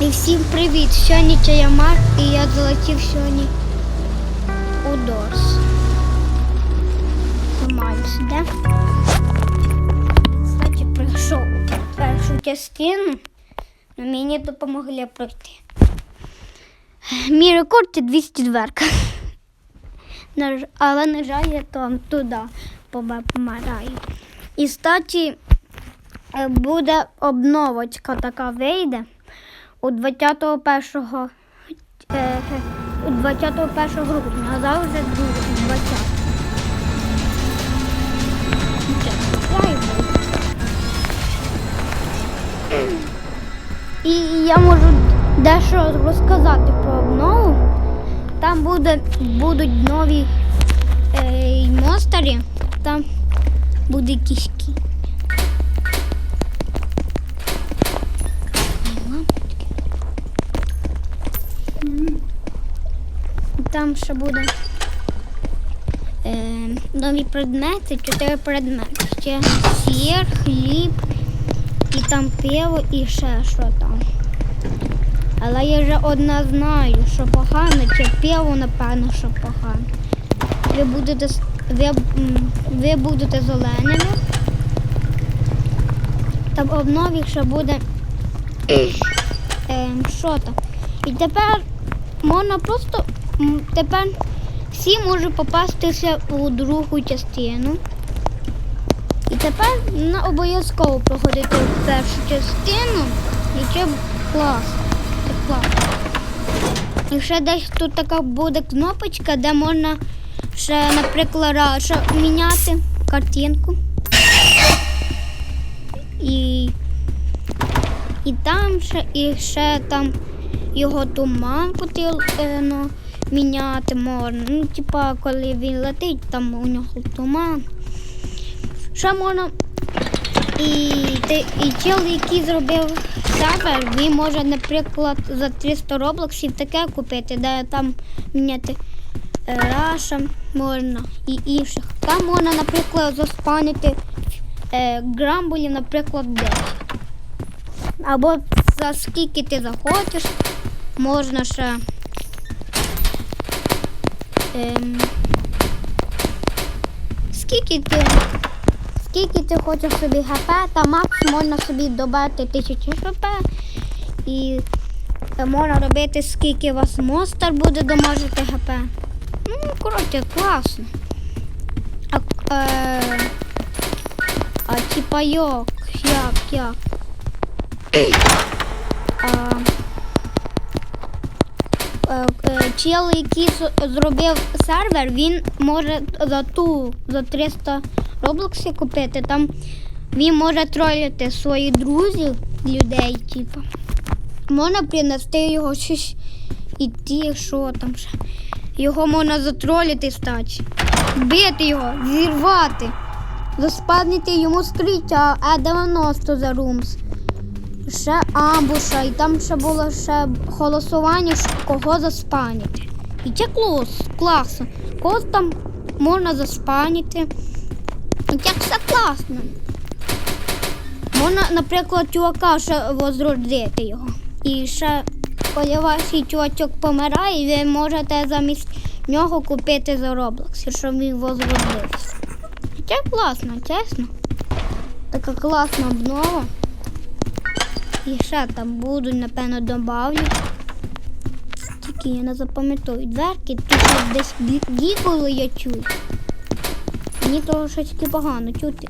І всім привіт! Сьогодні Чаямар і я залетів сьогодні у Дорс. Займаюся, де? Кстати, пройшов першу частину, але мені допомогли пройти. Мій рекорд це 200 дверка. Але, на жаль, я там туди помираю. І, кстати, буде обновочка така вийде у 21 е, у 21 грудня, а зараз вже 20. І я можу дещо розказати про обнову. Там буде, будуть нові е, монстри, там буде кішки. Там ще буде е, нові предмети, чотири предмети. Ще сір, хліб, і там пиво, і ще що там. Але я вже одна знаю, що погано, чи пиво, напевно, що погано. Ви будете, ви, ви будете зеленими. Там обнові ще буде ем, що там. І тепер можна просто тепер всі можуть попастися у другу частину. І тепер не обов'язково проходити в першу частину, яке клас. Це клас. І ще десь тут така буде кнопочка, де можна ще, наприклад, ще міняти картинку. І, і там ще, і ще там його туман потрібно міняти можна. Ну, типа, коли він летить, там у нього туман. Ще можна. І, ти- і чел, який зробив сервер, він може, наприклад, за 300 роблоксів таке купити, де там міняти е, Раша можна і інших. Там можна, наприклад, заспанити е, грамбулів, наприклад, 10. Або за скільки ти захочеш, можна ще. Ем, скільки ти, скільки ти хочеш собі хп, та макс можна собі додати 1000 хп. І можна робити, скільки у вас монстр буде домажити хп. Ну, коротше, класно. А, е, а типа як, як, як? А, е, чел, який зробив сервер, він може за ту за 300 роблоксів купити. Там він може тролити своїх друзів, людей, типу. Можна принести його щось іти, що там ще. Його можна затролити стати, бити його, зірвати, заспаднити йому стріття, а 90 за румс ще амбуша, і там ще було ще голосування, кого заспаніти. І це клас, класно. Кого там можна заспаніти. І це все класно. Можна, наприклад, чувака ще возродити його. І ще, коли ваш чувачок помирає, ви можете замість нього купити за Roblox, щоб він возродився. Це класно, чесно. Така класна обнова. І ще там будуть, напевно, добавлю. Тільки я не запам'ятаю дверки, тут десь гіколи я чую. Мені того щось погано чути.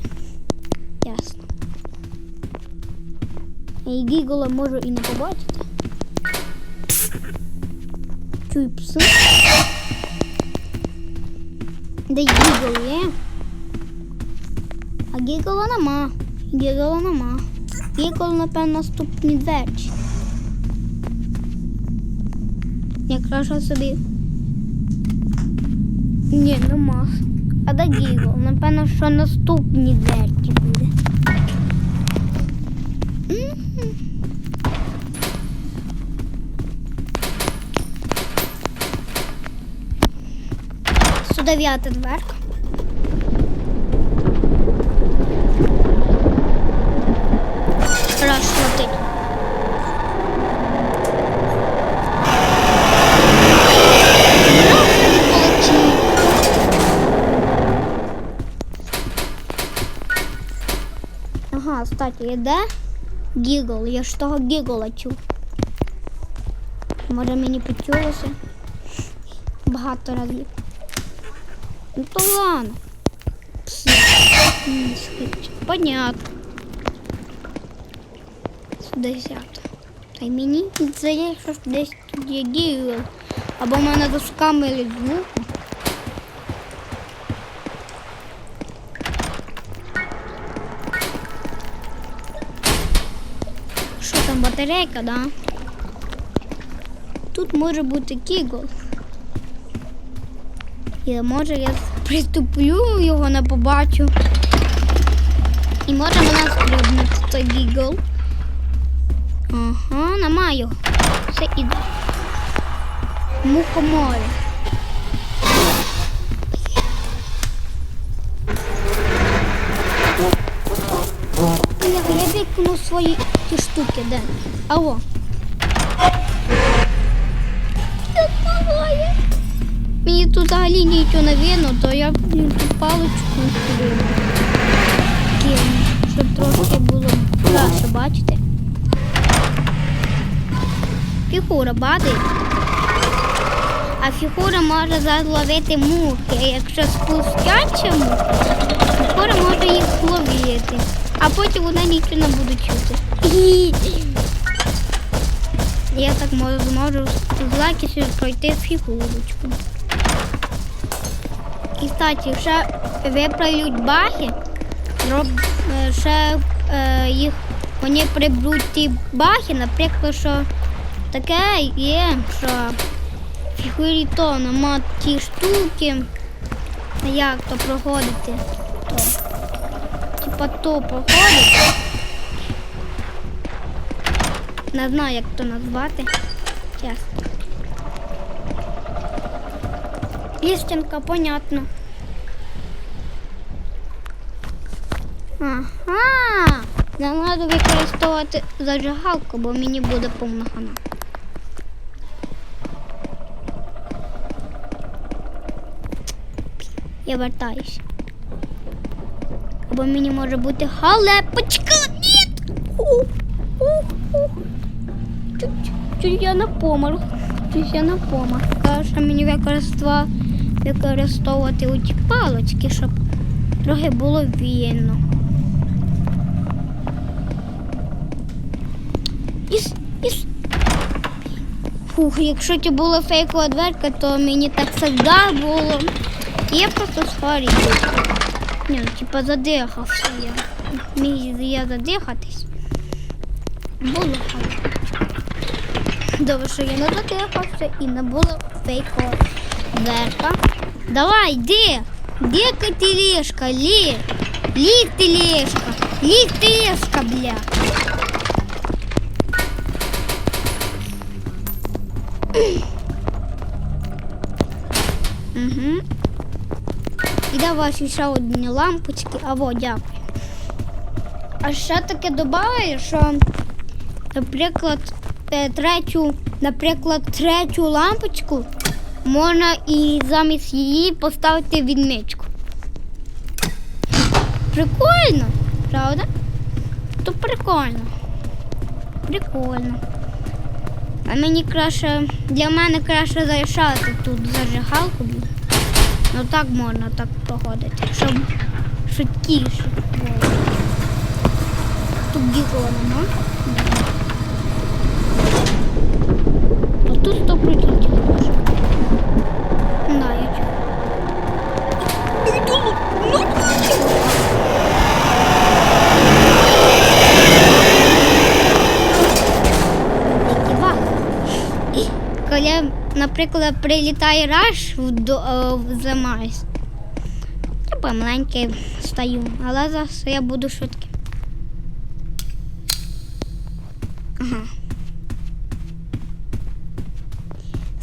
Ясно. І гігола можу і не побачити. Чую пси. Де гігол є? А гігола нема. Гігола нема. Гігол, напевно, наступні двері. Я краще собі. Ні, нема. А де гігол? Напевно, що наступні двері буде. Мгм. 109 дверка. Раз летить. Іде гігл. Я ж того гігла чув. Може мені почулося багато разів. Ну то ладно. Понятно. Десято. Та й мені здається, що десь тут є гігл. Або в мене доскамили звук. Батарейка, да? Тут може бути кігл. І може я приступлю його не побачу. І може мене стрибнути той гігл. Ага, нема його. Все іде. Мухоморі. Бляха, я викину свої ті штуки, де? Алло. Мені тут взагалі нічого не видно, то я ту паличку кину. Кину, щоб трошки було краще, бачите? Фігура падає. А фігура може зловити мухи. Якщо спустяться мухи, фігура може їх зловити. А потім вони нічого не будуть чути. Я так можу, зможу з лакісю пройти фігурочку. І кстати, ще виправлять баги, роб, е, ще е, їх вони приберуть ті баги, наприклад, що таке є, що фігурі то нема ті штуки, як то проходити. То. Типа то проходить. Не знаю, як то назвати. Чесно. Істинка, понятно. Ага. Не треба використовувати зажигалку, бо мені буде повна хана. Я вертаюся. Або мені може бути халепочка. Ні! Ух, ух, ух. Чуть, я не помер. Чуть я не помер. Каже, мені використова- використовувати оті палочки, щоб трохи було вільно. Іс, іс. Фух, якщо це була фейкова дверка, то мені так завжди було. Я просто схорів. Ні, ну, типа задихався я. Міг я задихатись. Було. Добре, що я не задихався і не було фейкова дверка. Давай, де? Де катилешка? Лі? Ліг ти лешка. Ліг ти лешка, бля. Угу. І давай ще одні лампочки. А во, дякую. А ще таке додаю, що, наприклад, третю, наприклад, третю лампочку можна і замість її поставити відмичку. Прикольно, правда? То прикольно. Прикольно. А мені краще, для мене краще залишати тут зажигалку. Ну так можна так проходити, щоб швидкіше було. Тут дікого нема. А тут сто процентів може. Ну, Коли, наприклад, прилітає раш в, е, в замайс, я помаленьки стою, але зараз я буду швидким.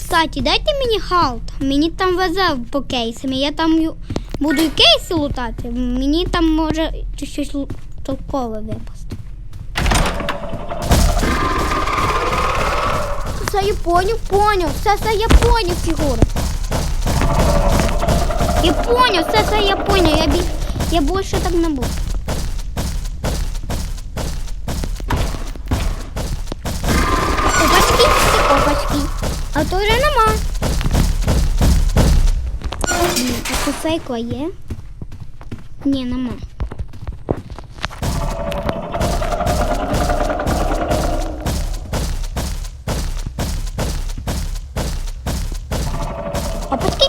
Кстати, дайте мені халт. Мені там везе по кейсам. Я там буду і кейси лутати. Мені там може щось толкове випасти. Все, я поняв, поняв, все, все, я поняв, фігура. Я поняв, все, все, я поняв, я бі... я більше так не буду. А є? Ні, нема. А Опачки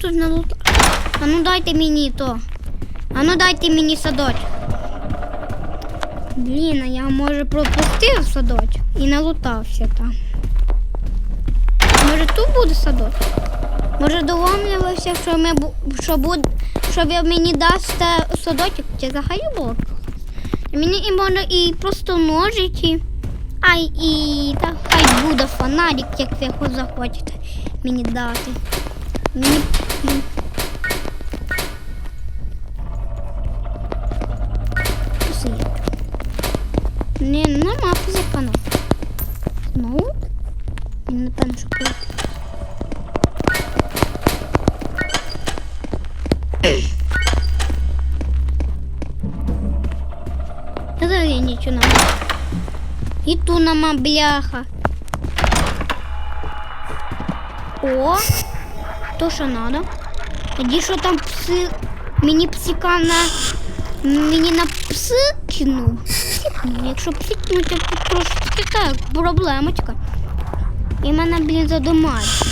тут не лут... А ну дайте мені то. А ну дайте мені садочок. Блін, а я може пропустив садочок і не лутався там. Може тут буде садочок? Може домовлювався, що ми що буд, що ви мені дасте садочок, чи взагалі було? Мені і може і просто ножиці. Ай і та хай буде фонарик, як ви хоч захочете мені дати. Мені. М. Все є. Ні, нема позикана. Ну, він напевно, що коли. Взагалі нічого нема. І ту нема бляха. О, то що надо. Тоді що там пси. Мені псика на. Мені на пси кинув. Якщо псикнуть, то трошки так, проблемочка. І мене, блін, задумають.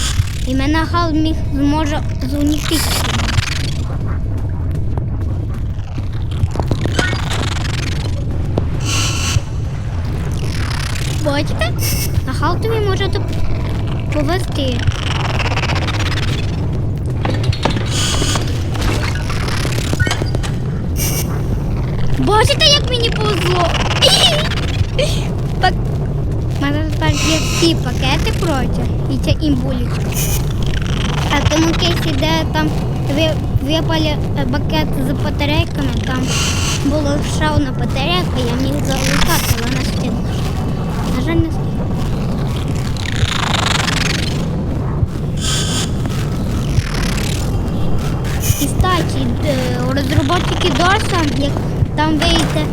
І мене гал міг зможе зунітити. Бачите? На халтові можете повести. Бачите, як мені повезло? У мене тепер є всі пакети проти і це імбулічка. А тому кейсі, де там випали пакет з батарейками, там була ще одна батарейка, я міг залишати, але не встигла. На жаль, не встигла. І кстати, е, розробники Дорса, як там вийде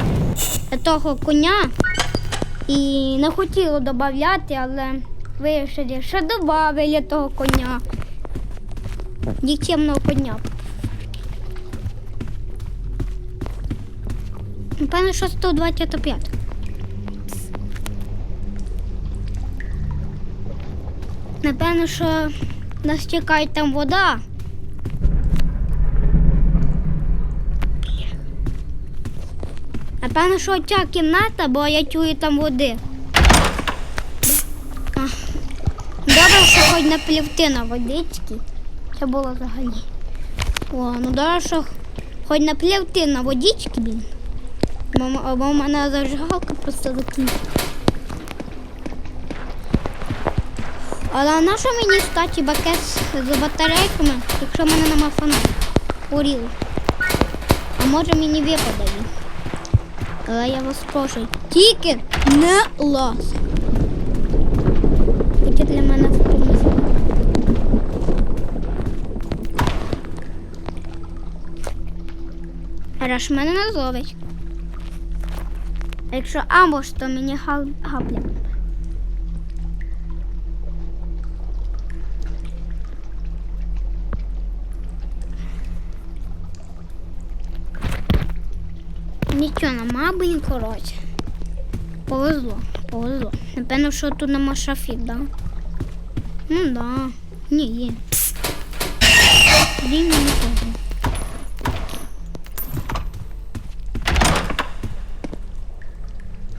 того коня, і не хотіли додати, але вирішили, що додали того коня. Нікчемного коня. Напевно, що 125. Напевно, що нас чекає там вода. Напевно, що ця кімната, бо я чую там води. А. Добре, що хоч не плівти на водички. Це було взагалі. О, ну добре, що хоч не плівти на водички, блін. Бо, в мене зажигалка просто закінчила. Але на що мені статі бакет з батарейками, якщо в мене нема фонарика? Уріли. А може мені випаде він. Але я вас прошу, тільки не лаз. Хоча для мене вповне. Раш мене не зловить. Якщо амбуш, то мені гал- Нічого нема, блін, коротше. Повезло, повезло. Напевно, що тут нема шафік, да? Ну да. Ні, є. Мені повезло.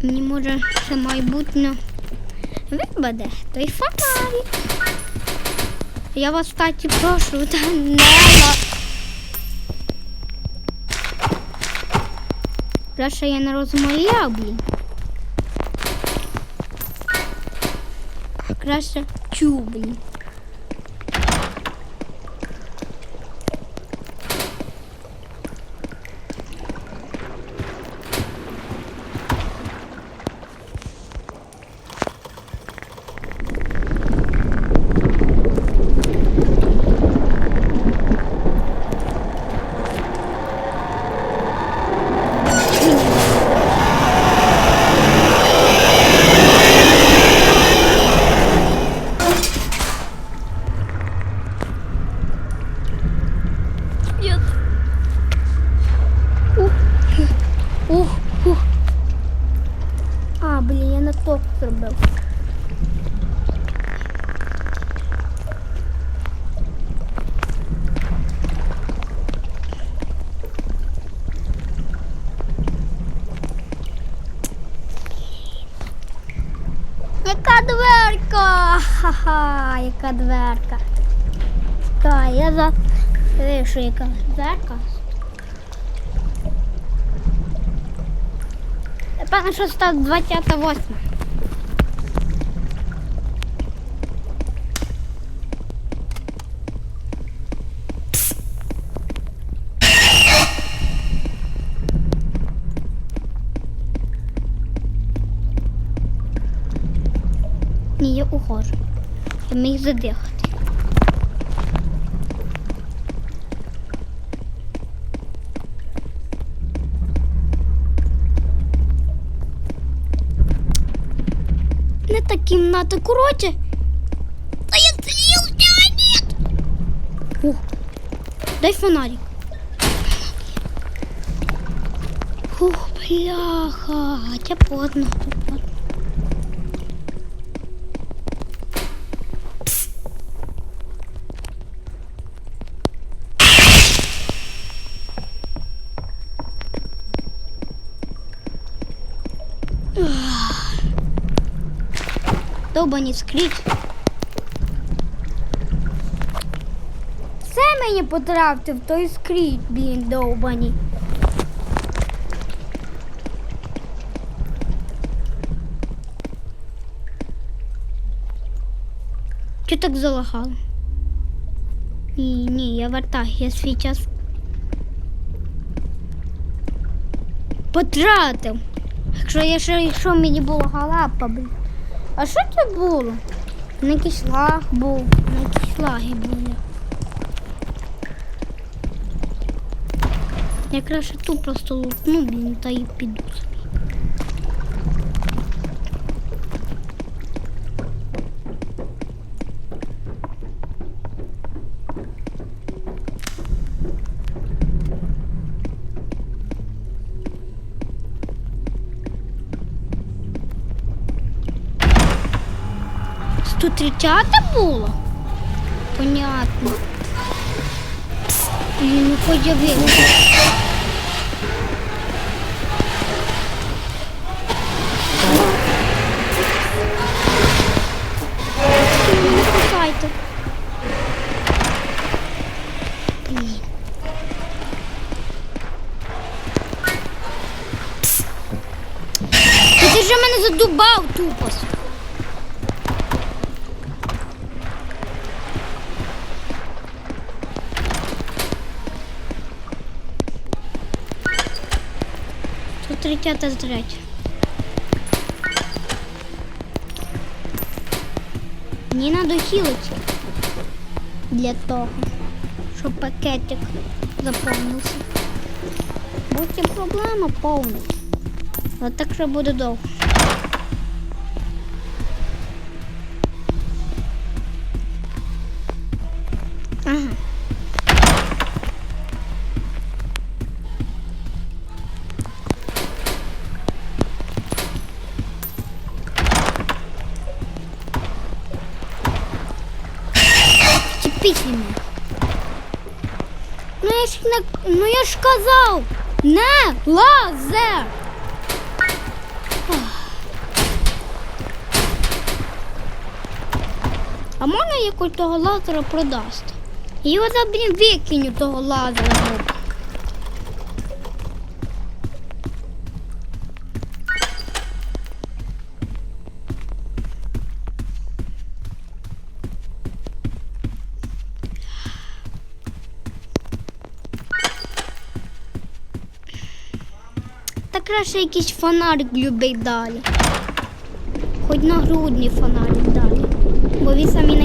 Мені може ще майбутнє випаде той фонарик. Я вас, кстати, прошу, та не Краще я не розмовляв, блін. Краще чув, блін. Напевно, що став 28. Ні, я ухожу. Я міг задихати. Не та кімната, коротше. Та я стріл, нет. Ух, дай фонарик. Ух, бляха, теплотно, теплотно. Довбані скрізь. Все мені потрапив той скріт, блін, довбані. Чи так залагало? Ні, ні, я вертаю, я свій час потратив. Якщо я ще йшов, мені було галапа, блін. А що це було? На лаг був, на якісь були. Я краще ту просто лупну, блін, та й піду Сто було? Понятно. Блін, ну хоч я вийду. Не кусайте. Ти ж мене задубав тупо. Тут тридцята здрать. Мені надо хілити для того, щоб пакетик заповнився. Потім проблема повна. От так вже буде довго. Казав, не лазе. А можна якось того лазера продасть? Його за викиню того лазера. Краще якийсь фонарик любить далі. Хоч нагрудний фонарик далі. Бо він самі не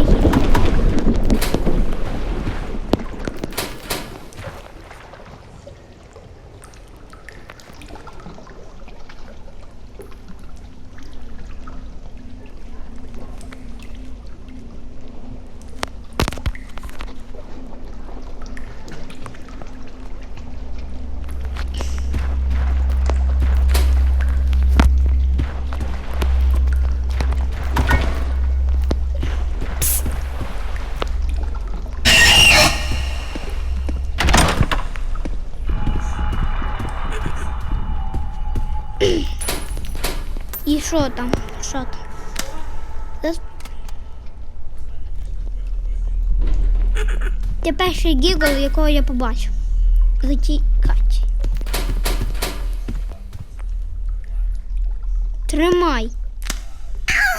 що там? Що там? Це перший гігл, якого я побачив. Затікать. Тримай.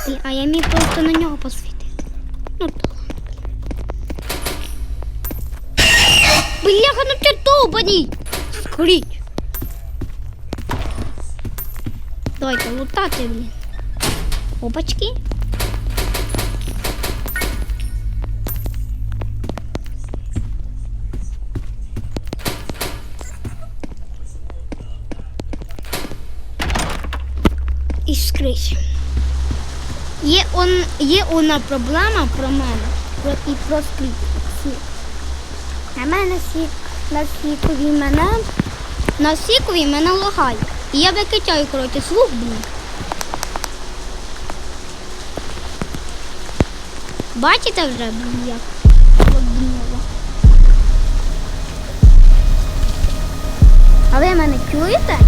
Блін, А я міг просто на нього посвітити. Ну ладно. Бляха, ну ти довбаний! Скоріть. Давайте лутати, блін. Опачки. І скрізь. Є, он, є одна проблема про мене про, і про. Сік. На мене сік, на сікові мене, на сікові мене лагає. І я викачаю, коротше, слух, був. Бачите вже, блін, як ви мене чуєте?